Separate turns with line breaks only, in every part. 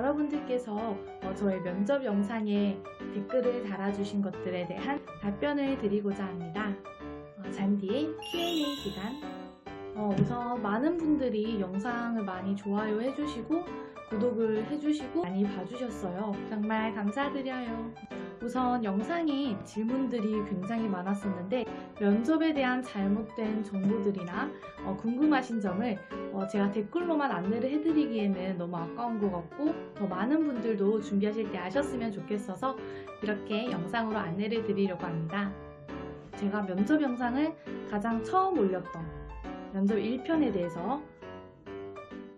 여러분들께서 어, 저의 면접 영상에 댓글을 달아주신 것들에 대한 답변을 드리고자 합니다. 어, 잔디의 Q&A 시간. 어, 우선 많은 분들이 영상을 많이 좋아요 해주시고 구독을 해주시고 많이 봐주셨어요. 정말 감사드려요. 우선 영상에 질문들이 굉장히 많았었는데 면접에 대한 잘못된 정보들이나 어, 궁금하신 점을 어, 제가 댓글로만 안내를 해드리기에는 너무 아까운 것 같고 더 많은 분들도 준비하실 때 아셨으면 좋겠어서 이렇게 영상으로 안내를 드리려고 합니다. 제가 면접 영상을 가장 처음 올렸던 면접 1편에 대해서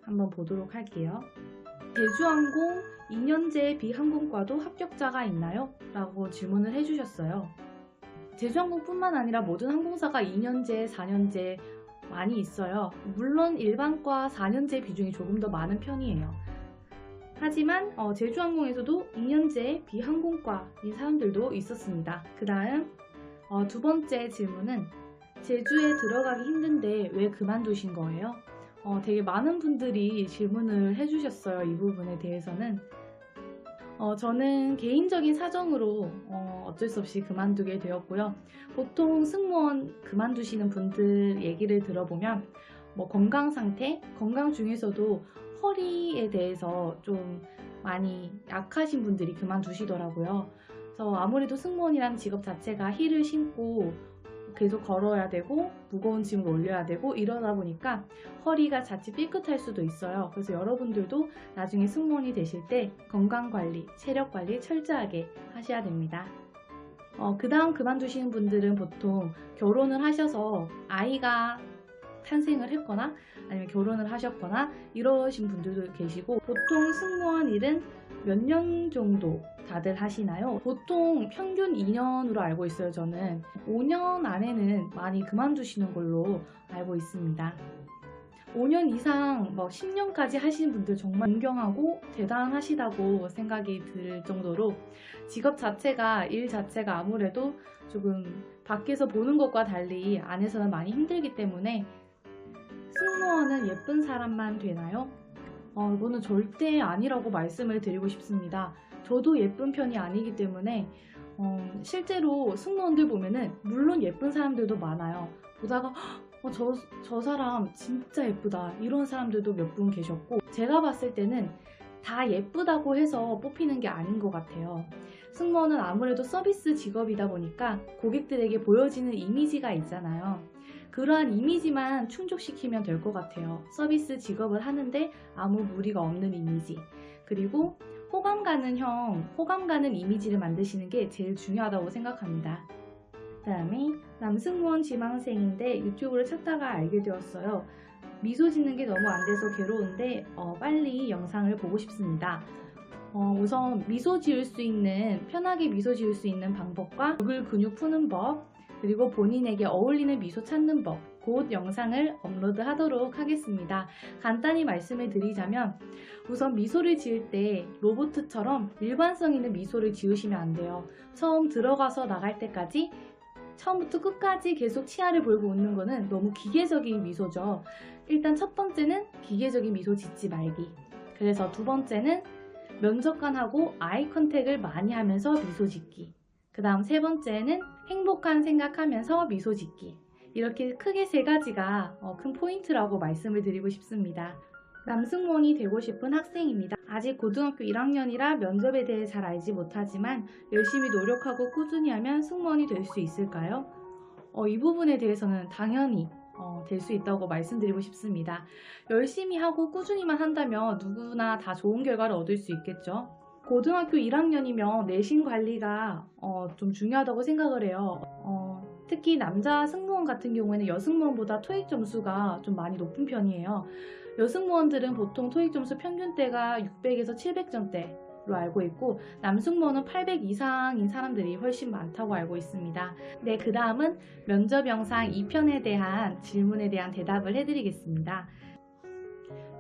한번 보도록 할게요. 제주항공 2년제 비항공과도 합격자가 있나요? 라고 질문을 해주셨어요. 제주항공뿐만 아니라 모든 항공사가 2년제, 4년제 많이 있어요. 물론 일반과 4년제 비중이 조금 더 많은 편이에요. 하지만 어, 제주항공에서도 2년제 비항공과인 사람들도 있었습니다. 그 다음 어, 두 번째 질문은 제주에 들어가기 힘든데 왜 그만두신 거예요? 어, 되게 많은 분들이 질문을 해주셨어요. 이 부분에 대해서는. 어, 저는 개인적인 사정으로 어, 어쩔 수 없이 그만두게 되었고요. 보통 승무원 그만두시는 분들 얘기를 들어보면 뭐 건강 상태, 건강 중에서도 허리에 대해서 좀 많이 약하신 분들이 그만두시더라고요. 그래서 아무래도 승무원이라는 직업 자체가 힐을 신고 계속 걸어야 되고 무거운 짐을 올려야 되고 이러다 보니까 허리가 자칫 삐끗할 수도 있어요. 그래서 여러분들도 나중에 승무원이 되실 때 건강관리, 체력관리 철저하게 하셔야 됩니다. 어, 그 다음 그만두시는 분들은 보통 결혼을 하셔서 아이가 탄생을 했거나 아니면 결혼을 하셨거나 이러신 분들도 계시고 보통 승무원 일은 몇 년 정도 다들 하시나요? 보통 평균 2년으로 알고 있어요 저는 5년 안에는 많이 그만두시는 걸로 알고 있습니다 5년 이상 뭐 10년까지 하시는 분들 정말 존경하고 대단하시다고 생각이 들 정도로 직업 자체가 일 자체가 아무래도 조금 밖에서 보는 것과 달리 안에서는 많이 힘들기 때문에 승무원은 예쁜 사람만 되나요? 어, 이거는 절대 아니라고 말씀을 드리고 싶습니다. 저도 예쁜 편이 아니기 때문에 어, 실제로 승무원들 보면은 물론 예쁜 사람들도 많아요. 보다가 어, 저, 저 사람 진짜 예쁘다 이런 사람들도 몇 분 계셨고 제가 봤을 때는 다 예쁘다고 해서 뽑히는 게 아닌 것 같아요. 승무원은 아무래도 서비스 직업이다 보니까 고객들에게 보여지는 이미지가 있잖아요. 그러한 이미지만 충족시키면 될 것 같아요. 서비스 직업을 하는데 아무 무리가 없는 이미지. 그리고 호감 가는 형, 호감 가는 이미지를 만드시는 게 제일 중요하다고 생각합니다. 그 다음에 남승무원 지망생인데 유튜브를 찾다가 알게 되었어요. 미소 짓는 게 너무 안 돼서 괴로운데 어, 빨리 영상을 보고 싶습니다. 어, 우선 미소 지을 수 있는 편하게 미소 지을 수 있는 방법과 얼굴 근육 푸는 법 그리고 본인에게 어울리는 미소 찾는 법 곧 영상을 업로드 하도록 하겠습니다. 간단히 말씀을 드리자면 우선 미소를 지을 때 로보트처럼 일관성 있는 미소를 지으시면 안 돼요. 처음 들어가서 나갈 때까지 처음부터 끝까지 계속 치아를 보이고 웃는 거는 너무 기계적인 미소죠. 일단 첫 번째는 기계적인 미소 짓지 말기. 그래서 두 번째는 면접관하고 아이 컨택을 많이 하면서 미소 짓기. 그 다음 세 번째는 행복한 생각하면서 미소 짓기. 이렇게 크게 세 가지가 어, 큰 포인트라고 말씀을 드리고 싶습니다. 남승무원이 되고 싶은 학생입니다. 아직 고등학교 1학년이라 면접에 대해 잘 알지 못하지만 열심히 노력하고 꾸준히 하면 승무원이 될 수 있을까요? 어, 이 부분에 대해서는 당연히 어, 될 수 있다고 말씀드리고 싶습니다. 열심히 하고 꾸준히만 한다면 누구나 다 좋은 결과를 얻을 수 있겠죠. 고등학교 1학년이면 내신 관리가 어, 좀 중요하다고 생각을 해요. 어, 특히 남자 승무원 같은 경우에는 여승무원보다 토익 점수가 좀 많이 높은 편이에요. 여승무원들은 보통 토익 점수 평균대가 600에서 700점대 로 알고 있고 남승무원은 800 이상인 사람들이 훨씬 많다고 알고 있습니다. 네, 그 다음은 면접 영상 2편에 대한 질문에 대한 대답을 해드리겠습니다.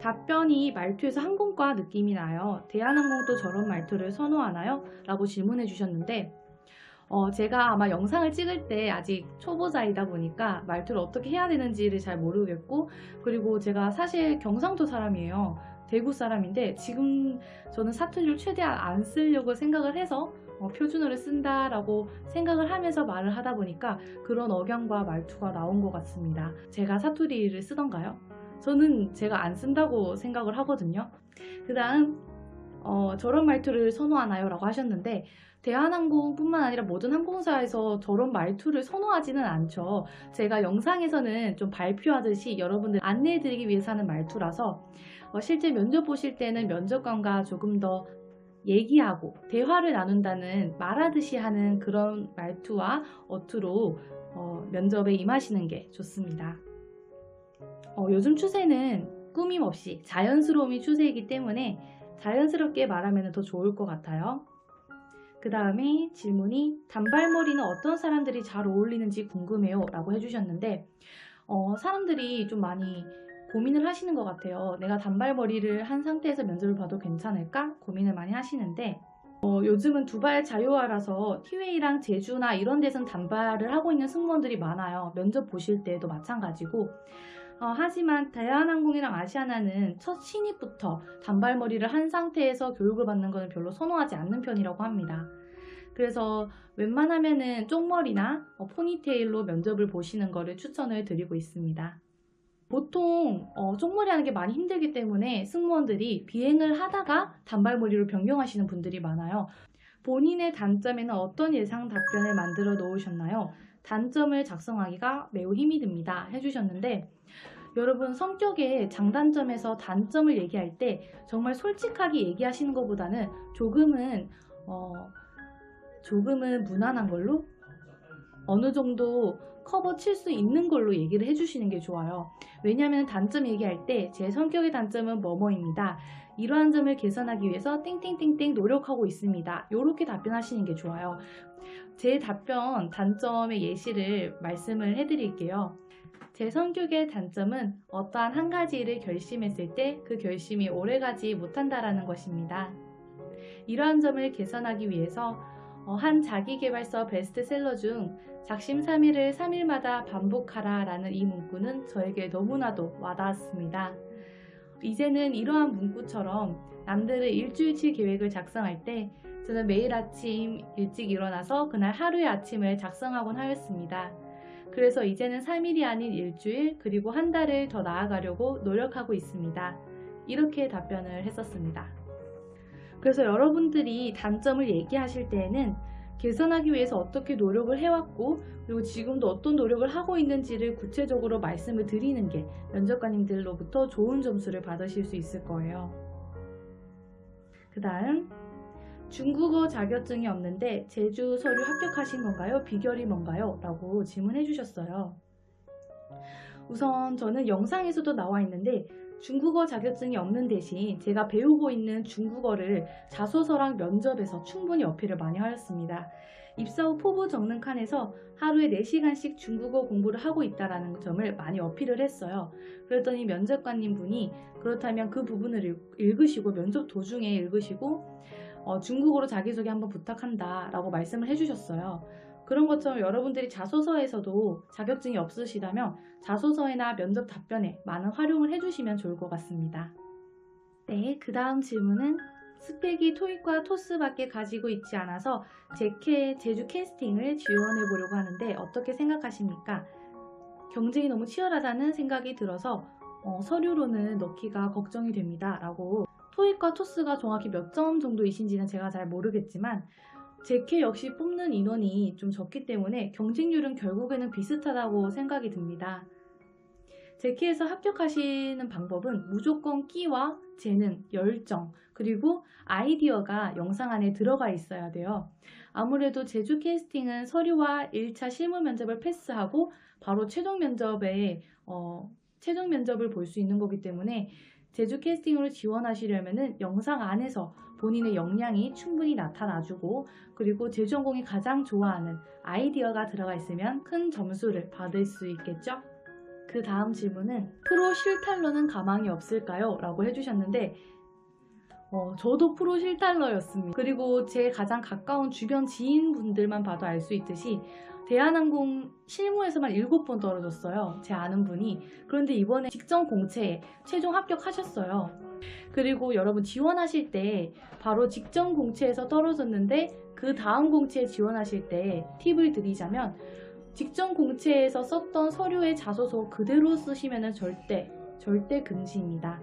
답변이 말투에서 항공과 느낌이 나요. 대한항공도 저런 말투를 선호하나요? 라고 질문해 주셨는데 어, 제가 아마 영상을 찍을 때 아직 초보자이다 보니까 말투를 어떻게 해야 되는지를 잘 모르겠고 그리고 제가 사실 경상도 사람이에요. 대구 사람인데 지금 저는 사투리를 최대한 안 쓰려고 생각을 해서 어, 표준어를 쓴다라고 생각을 하면서 말을 하다 보니까 그런 억양과 말투가 나온 것 같습니다. 제가 사투리를 쓰던가요? 저는 제가 안 쓴다고 생각을 하거든요. 그 다음, 어, 저런 말투를 선호하나요? 라고 하셨는데, 대한항공뿐만 아니라 모든 항공사에서 저런 말투를 선호하지는 않죠. 제가 영상에서는 좀 발표하듯이 여러분들 안내해드리기 위해서 하는 말투라서, 어, 실제 면접 보실 때는 면접관과 조금 더 얘기하고 대화를 나눈다는 말하듯이 하는 그런 말투와 어투로 어, 면접에 임하시는 게 좋습니다. 어, 요즘 추세는 꾸밈 없이 자연스러움이 추세이기 때문에 자연스럽게 말하면 더 좋을 것 같아요. 그 다음에 질문이 단발머리는 어떤 사람들이 잘 어울리는지 궁금해요 라고 해주셨는데 어, 사람들이 좀 많이 고민을 하시는 것 같아요. 내가 단발머리를 한 상태에서 면접을 봐도 괜찮을까? 고민을 많이 하시는데 어, 요즘은 두발 자유화라서 티웨이랑 제주나 이런 데선 단발을 하고 있는 승무원들이 많아요. 면접 보실 때도 마찬가지고 어, 하지만 대한항공이랑 아시아나는 첫 신입부터 단발머리를 한 상태에서 교육을 받는 것은 별로 선호하지 않는 편이라고 합니다. 그래서 웬만하면은 쪽머리나 어, 포니테일로 면접을 보시는 것을 추천을 드리고 있습니다. 보통 어, 쪽머리 하는 게 많이 힘들기 때문에 승무원들이 비행을 하다가 단발머리로 변경하시는 분들이 많아요. 본인의 단점에는 어떤 예상 답변을 만들어 놓으셨나요? 단점을 작성하기가 매우 힘이 듭니다. 해주셨는데 여러분 성격의 장단점에서 단점을 얘기할 때 정말 솔직하게 얘기하시는 것보다는 조금은 어, 조금은 무난한 걸로 어느 정도 커버 칠 수 있는 걸로 얘기를 해주시는 게 좋아요. 왜냐하면 단점 얘기할 때 제 성격의 단점은 뭐뭐입니다. 이러한 점을 개선하기 위해서 땡땡땡땡 노력하고 있습니다. 이렇게 답변하시는 게 좋아요. 제 답변 단점의 예시를 말씀을 해드릴게요. 제 성격의 단점은 어떠한 한 가지를 결심했을 때 그 결심이 오래가지 못한다라는 것입니다. 이러한 점을 개선하기 위해서 어, 한 자기개발서 베스트셀러 중 작심삼일을 3일마다 반복하라 라는 이 문구는 저에게 너무나도 와닿았습니다. 이제는 이러한 문구처럼 남들의 일주일치 계획을 작성할 때 저는 매일 아침 일찍 일어나서 그날 하루의 아침을 작성하곤 하였습니다. 그래서 이제는 3일이 아닌 일주일 그리고 한 달을 더 나아가려고 노력하고 있습니다. 이렇게 답변을 했었습니다. 그래서 여러분들이 단점을 얘기하실 때에는 개선하기 위해서 어떻게 노력을 해왔고 그리고 지금도 어떤 노력을 하고 있는지를 구체적으로 말씀을 드리는 게 면접관님들로부터 좋은 점수를 받으실 수 있을 거예요. 그 다음 중국어 자격증이 없는데 제주 서류 합격하신 건가요? 비결이 뭔가요? 라고 질문해 주셨어요. 우선 저는 영상에서도 나와 있는데 중국어 자격증이 없는 대신 제가 배우고 있는 중국어를 자소서랑 면접에서 충분히 어필을 많이 하였습니다. 입사 후 포부 적는 칸에서 하루에 4시간씩 중국어 공부를 하고 있다는 점을 많이 어필을 했어요. 그랬더니 면접관님 분이 그렇다면 그 부분을 읽으시고 면접 도중에 읽으시고 어, 중국어로 자기소개 한번 부탁한다 라고 말씀을 해주셨어요. 그런 것처럼 여러분들이 자소서에서도 자격증이 없으시다면 자소서에나 면접 답변에 많은 활용을 해주시면 좋을 것 같습니다. 네, 그 다음 질문은 스펙이 토익과 토스밖에 가지고 있지 않아서 제캐 제주 캐스팅을 지원해 보려고 하는데 어떻게 생각하십니까? 경쟁이 너무 치열하다는 생각이 들어서 어, 서류로는 넣기가 걱정이 됩니다. 라고 토익과 토스가 정확히 몇 점 정도이신지는 제가 잘 모르겠지만 제캐 역시 뽑는 인원이 좀 적기 때문에 경쟁률은 결국에는 비슷하다고 생각이 듭니다. 제캐에서 합격하시는 방법은 무조건 끼와 재능, 열정, 그리고 아이디어가 영상 안에 들어가 있어야 돼요. 아무래도 제주 캐스팅은 서류와 1차 실무 면접을 패스하고 바로 최종 면접에 어, 최종 면접을 볼 수 있는 거기 때문에 제주 캐스팅으로 지원하시려면 영상 안에서 본인의 역량이 충분히 나타나주고 그리고 제주항공이 가장 좋아하는 아이디어가 들어가 있으면 큰 점수를 받을 수 있겠죠? 그 다음 질문은 프로 실탈로는 가망이 없을까요? 라고 해주셨는데 어, 저도 프로 실달러였습니다. 그리고 제 가장 가까운 주변 지인분들만 봐도 알 수 있듯이 대한항공 실무에서만 7번 떨어졌어요. 제 아는 분이. 그런데 이번에 직전 공채에 최종 합격하셨어요. 그리고 여러분 지원하실 때 바로 직전 공채에서 떨어졌는데 그 다음 공채에 지원하실 때 팁을 드리자면 직전 공채에서 썼던 서류의 자소서 그대로 쓰시면 절대 절대 금지입니다.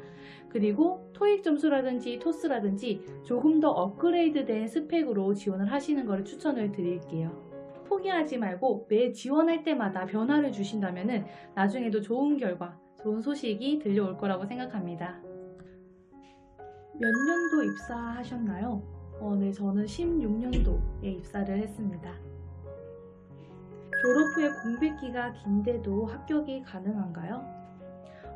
그리고 토익 점수라든지 토스라든지 조금 더 업그레이드 된 스펙으로 지원을 하시는 것을 추천을 드릴게요. 포기하지 말고 매 지원할 때마다 변화를 주신다면 나중에도 좋은 결과, 좋은 소식이 들려올 거라고 생각합니다. 몇 년도 입사하셨나요? 어, 네, 저는 16년도에 입사를 했습니다. 졸업 후에 공백기가 긴데도 합격이 가능한가요?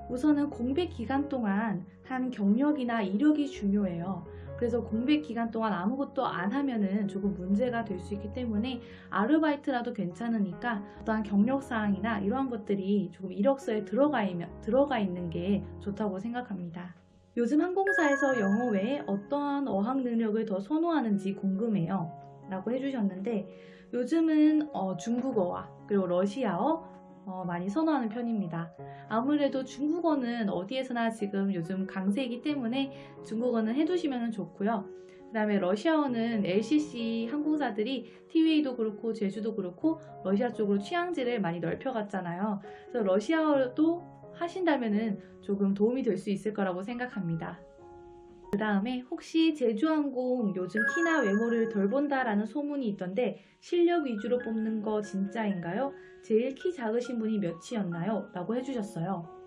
우선은 공백 기간 동안 한 경력이나 이력이 중요해요. 그래서 공백 기간 동안 아무것도 안 하면은 조금 문제가 될 수 있기 때문에 아르바이트라도 괜찮으니까 어떠한 경력 사항이나 이러한 것들이 조금 이력서에 들어가, 있, 들어가 있는 게 좋다고 생각합니다. 요즘 항공사에서 영어 외에 어떠한 어학 능력을 더 선호하는지 궁금해요. 라고 해주셨는데 요즘은 어, 중국어와 그리고 러시아어 어, 많이 선호하는 편입니다. 아무래도 중국어는 어디에서나 지금 요즘 강세이기 때문에 중국어는 해두시면 좋고요. 그 다음에 러시아어는 LCC 항공사들이 TVA도 그렇고 제주도 그렇고 러시아 쪽으로 취향지를 많이 넓혀갔잖아요. 그래서 러시아어도 하신다면 조금 도움이 될 수 있을 거라고 생각합니다. 그 다음에 혹시 제주항공 요즘 키나 외모를 덜 본다라는 소문이 있던데 실력 위주로 뽑는 거 진짜인가요? 제일 키 작으신 분이 몇이었나요? 라고 해주셨어요.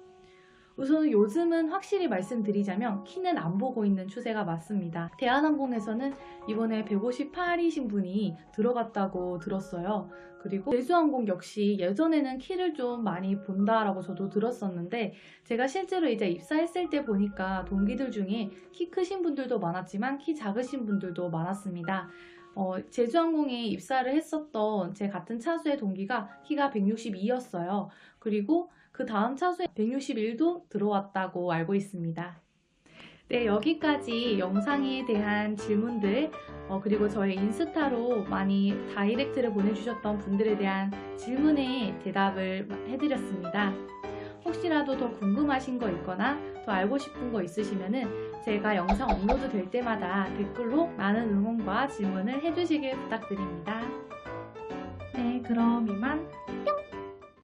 우선 요즘은 확실히 말씀드리자면 키는 안 보고 있는 추세가 맞습니다. 대한항공에서는 이번에 158이신 분이 들어갔다고 들었어요. 그리고 제주항공 역시 예전에는 키를 좀 많이 본다라고 저도 들었었는데 제가 실제로 이제 입사했을 때 보니까 동기들 중에 키 크신 분들도 많았지만 키 작으신 분들도 많았습니다. 어, 제주항공에 입사를 했었던 제 같은 차수의 동기가 키가 162였어요. 그리고 그 다음 차수에 161도 들어왔다고 알고 있습니다. 네, 여기까지 영상에 대한 질문들, 어, 그리고 저의 인스타로 많이 다이렉트를 보내주셨던 분들에 대한 질문에 대답을 해드렸습니다. 혹시라도 더 궁금하신 거 있거나 더 알고 싶은 거 있으시면은 제가 영상 업로드 될 때마다 댓글로 많은 응원과 질문을 해주시길 부탁드립니다. 네, 그럼 이만